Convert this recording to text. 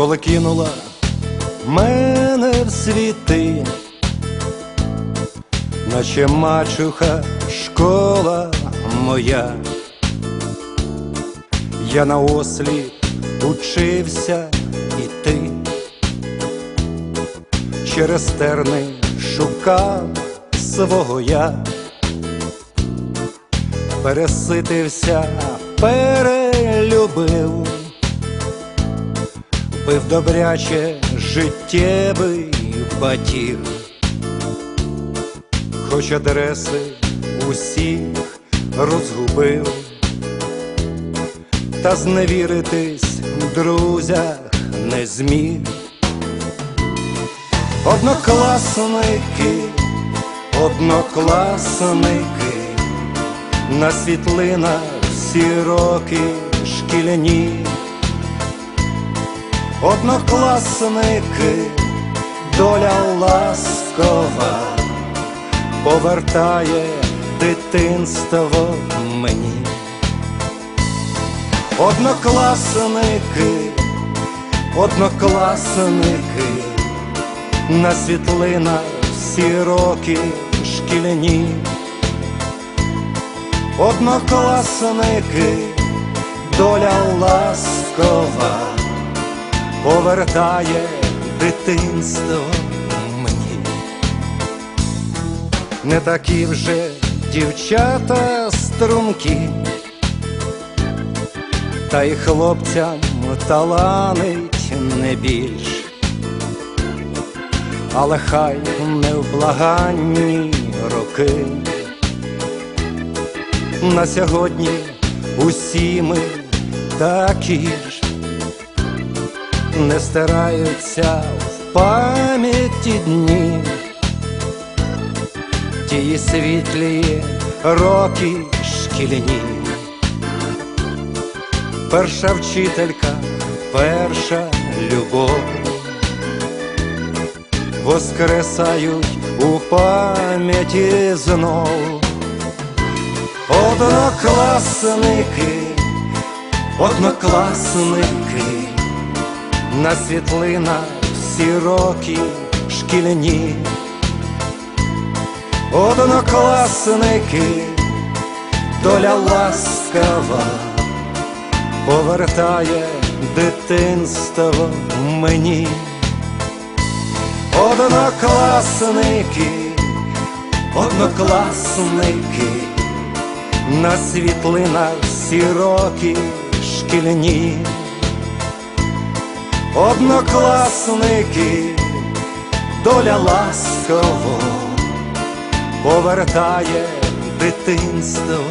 коли кинула мене в світи, наче мачуха школа моя, я на ослі учився іти, через терни шукав свого я, переситився, перелюбив пив добряче життєвий батіг, хоч адреси усіх розгубив, та зневіритись в друзях не зміг. Однокласники, однокласники, на світлинах всі роки шкільні. Однокласники, доля ласкова повертає дитинство мені. Однокласники, однокласники, на світлинах всі роки шкільні. Однокласники, доля ласкова повертає дитинство мені. Не такі вже дівчата струнки, та й хлопцям таланить не більш, але хай невблаганні роки. На сьогодні усі ми такі ж не стираються в пам'яті дні, ті світлі роки шкільні, перша вчителька, перша любов, воскресають у пам'яті знов. Однокласники, однокласники на світлинах всі роки шкільні, однокласники, доля ласкава повертає дитинство мені, однокласники, однокласники, на світлинах всі роки шкільні. Однокласники, доля ласково повертає дитинство